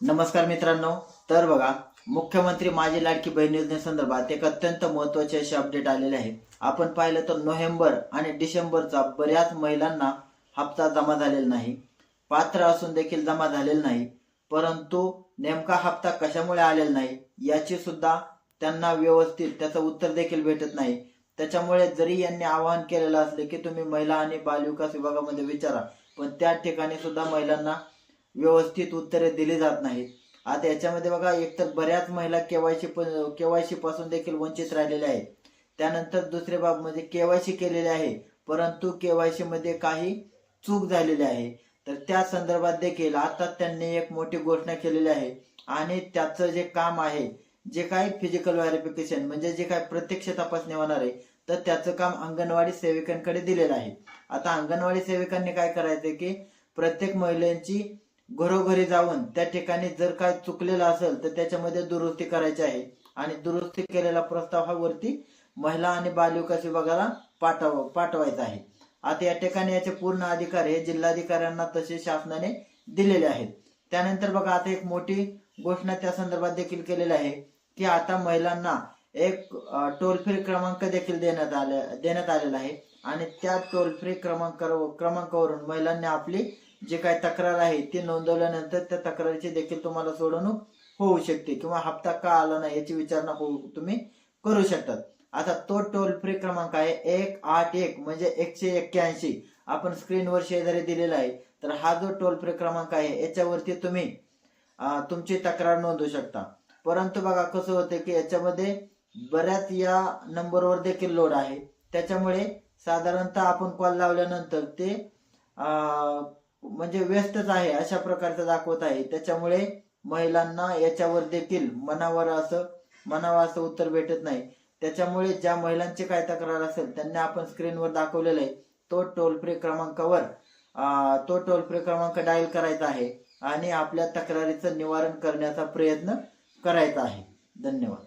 नमस्कार मित्रांनो. तर बघा मुख्यमंत्री माझी लाडकी बहीण योजनेसंदर्भात एक अत्यंत महत्त्वाचे असे अपडेट आलेले आहे. आपण पाहिलं तर नोव्हेंबर आणि डिसेंबरचा बऱ्याच महिलांना हप्ता जमा झालेला नाही. पात्र असून देखील जमा झालेला नाही. परंतु नेमका हप्ता कशामुळे आलेला नाही याची सुद्धा त्यांना व्यवस्थित त्याचं उत्तर देखील भेटत नाही. त्याच्यामुळे जरी यांनी आवाहन केलेलं असले की तुम्ही महिला आणि बालविकास विभागामध्ये विचारा पण त्या ठिकाणी सुद्धा महिलांना व्यवस्थित उत्तरे दिली जात नाहीत. आता याच्यामध्ये बघा एकतर बऱ्याच महिला केवायसी केवायसी पासून देखील वंचित राहिलेल्या आहेत. त्यानंतर दुसरे बाब म्हणजे केवायसी केलेले आहे परंतु केवायसी मध्ये काही चूक झालेली आहे. तर त्या संदर्भात देखील आता त्यांनी एक मोठी घोषणा केलेली आहे. आणि त्याचं जे काम आहे जे काही फिजिकल व्हेरिफिकेशन म्हणजे जे काही प्रत्यक्ष तपासणी होणार आहे तर त्याचं काम अंगणवाडी सेविकांकडे दिलेलं आहे. आता अंगणवाडी सेविकांनी काय करायचं की प्रत्येक महिलांची घरोघरी जाऊन त्या ठिकाणी जर काय चुकलेलं असेल तर त्याच्यामध्ये दुरुस्ती करायची आहे. आणि दुरुस्ती केलेला प्रस्ताव हा वरती महिला आणि बालविकास विभागाला पाठव पाठवायचा आहे. आता या ठिकाणी याचे पूर्ण अधिकार हे जिल्हाधिकाऱ्यांना तसे शासनाने दिलेले आहेत. त्यानंतर बघा आता एक मोठी घोषणा त्या संदर्भात देखील केलेली आहे की आता महिलांना एक टोल फ्री क्रमांक देखील देण्यात आले देण्यात आलेला आहे. आणि त्या टोल फ्री क्रमांक क्रमांकावरून महिलांनी आपली जे काही तक्रार आहे ती नोंदवल्यानंतर त्या तक्रारीची देखील तुम्हाला सोडवणूक होऊ शकते किंवा हप्ता का आला नाही याची विचारणा होऊ तुम्ही करू शकतात. आता तो टोल फ्री क्रमांक आहे एक आठ एक म्हणजे एकशे एक्क्याऐंशी. आपण स्क्रीनवर शेजारी दिलेला आहे. तर हा जो टोल फ्री क्रमांक आहे याच्यावरती तुम्ही तुमची तक्रार नोंदवू शकता. परंतु बघा कसं होतं की याच्यामध्ये बऱ्याच या नंबरवर देखील लोड आहे. त्याच्यामुळे साधारणतः आपण कॉल लावल्यानंतर ते म्हणजे व्यस्तच आहे अशा प्रकारचं दाखवत आहे. त्याच्यामुळे महिलांना याच्यावर देखील मनावर असं मनावर असं उत्तर भेटत नाही. त्याच्यामुळे ज्या महिलांची काय तक्रार असेल त्यांनी आपण स्क्रीनवर दाखवलेलं आहे. तो टोल फ्री क्रमांकावर तो टोल फ्री क्रमांक डायल करायचा आहे आणि आपल्या तक्रारीचं निवारण करण्याचा प्रयत्न करायचा आहे. धन्यवाद.